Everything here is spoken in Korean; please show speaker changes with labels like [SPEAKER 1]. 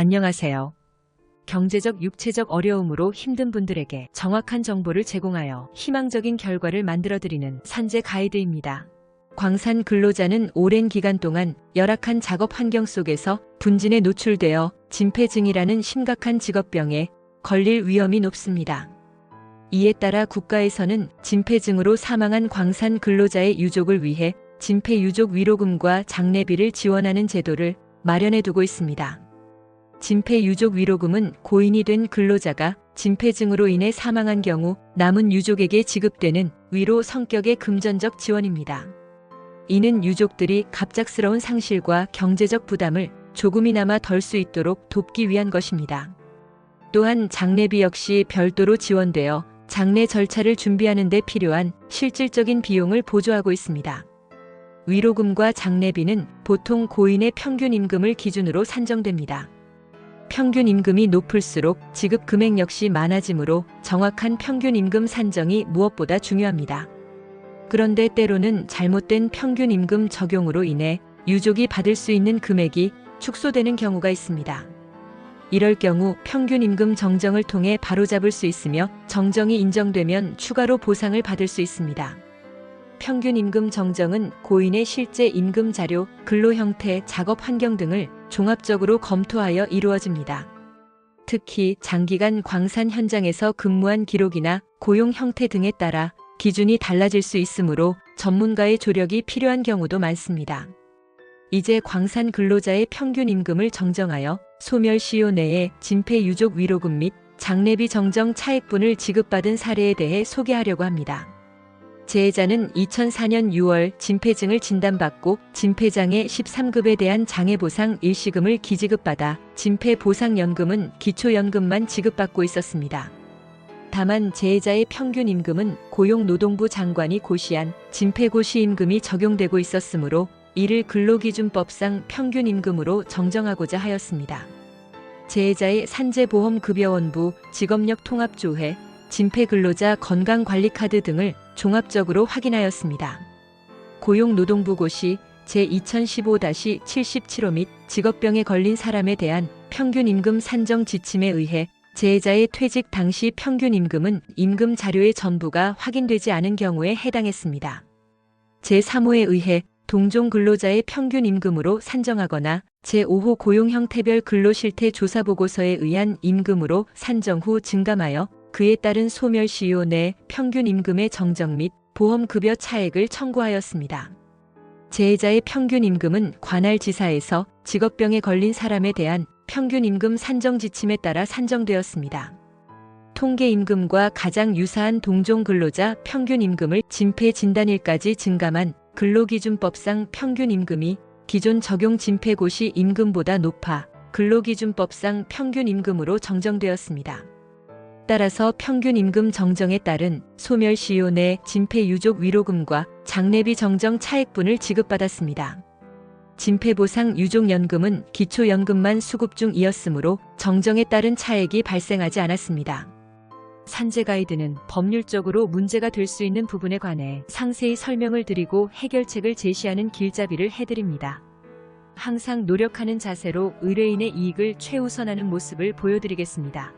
[SPEAKER 1] 안녕하세요. 경제적, 육체적 어려움으로 힘든 분들에게 정확한 정보를 제공하여 희망적인 결과를 만들어드리는 산재 가이드입니다. 광산 근로자는 오랜 기간 동안 열악한 작업 환경 속에서 분진에 노출되어 진폐증이라는 심각한 직업병에 걸릴 위험이 높습니다. 이에 따라 국가에서는 진폐증으로 사망한 광산 근로자의 유족을 위해 진폐 유족 위로금과 장례비를 지원하는 제도를 마련해 두고 있습니다. 진폐 유족 위로금은 고인이 된 근로자가 진폐증으로 인해 사망한 경우 남은 유족에게 지급되는 위로 성격의 금전적 지원입니다. 이는 유족들이 갑작스러운 상실과 경제적 부담을 조금이나마 덜 수 있도록 돕기 위한 것입니다. 또한 장례비 역시 별도로 지원되어 장례 절차를 준비하는 데 필요한 실질적인 비용을 보조하고 있습니다. 위로금과 장례비는 보통 고인의 평균 임금을 기준으로 산정됩니다. 평균 임금이 높을수록 지급 금액 역시 많아지므로 정확한 평균 임금 산정이 무엇보다 중요합니다. 그런데 때로는 잘못된 평균 임금 적용으로 인해 유족이 받을 수 있는 금액이 축소되는 경우가 있습니다. 이럴 경우 평균 임금 정정을 통해 바로잡을 수 있으며 정정이 인정되면 추가로 보상을 받을 수 있습니다. 평균 임금 정정은 고인의 실제 임금 자료, 근로 형태, 작업 환경 등을 종합적으로 검토하여 이루어집니다. 특히 장기간 광산 현장에서 근무한 기록이나 고용 형태 등에 따라 기준이 달라질 수 있으므로 전문가의 조력이 필요한 경우도 많습니다. 이제 광산 근로자의 평균 임금을 정정하여 소멸시효 내에 진폐 유족 위로금 및 장례비 정정 차액분을 지급받은 사례에 대해 소개하려고 합니다. 재해자는 2004년 6월 진폐증을 진단받고 진폐장애 13급에 대한 장애보상 일시금을 기지급받아 진폐보상연금은 기초연금만 지급받고 있었습니다. 다만 재해자의 평균 임금은 고용노동부 장관이 고시한 진폐고시 임금이 적용되고 있었으므로 이를 근로기준법상 평균 임금으로 정정하고자 하였습니다. 재해자의 산재보험급여원부, 직업력 통합조회, 진폐 근로자 건강관리카드 등을 종합적으로 확인하였습니다. 고용노동부 고시 제2015-77호 및 직업병에 걸린 사람에 대한 평균 임금 산정 지침에 의해 재해자의 퇴직 당시 평균 임금은 임금 자료의 전부가 확인되지 않은 경우에 해당했습니다. 제3호에 의해 동종 근로자의 평균 임금으로 산정하거나 제5호 고용 형태별 근로실태 조사 보고서에 의한 임금으로 산정 후 증감하여 그에 따른 소멸시효 내 평균 임금의 정정 및 보험급여 차액을 청구하였습니다. 재해자의 평균 임금은 관할 지사에서 직업병에 걸린 사람에 대한 평균 임금 산정 지침에 따라 산정되었습니다. 통계 임금과 가장 유사한 동종 근로자 평균 임금을 진폐 진단일까지 증감한 근로기준법상 평균 임금이 기존 적용 진폐고시 임금보다 높아 근로기준법상 평균 임금으로 정정되었습니다. 따라서 평균 임금 정정에 따른 소멸시효 내 진폐 유족 위로금과 장례비 정정 차액분을 지급받았습니다. 진폐보상 유족연금은 기초연금만 수급 중이었으므로 정정에 따른 차액이 발생하지 않았습니다. 산재 가이드는 법률적으로 문제가 될 수 있는 부분에 관해 상세히 설명을 드리고 해결책을 제시하는 길잡이를 해드립니다. 항상 노력하는 자세로 의뢰인의 이익을 최우선하는 모습을 보여드리겠습니다.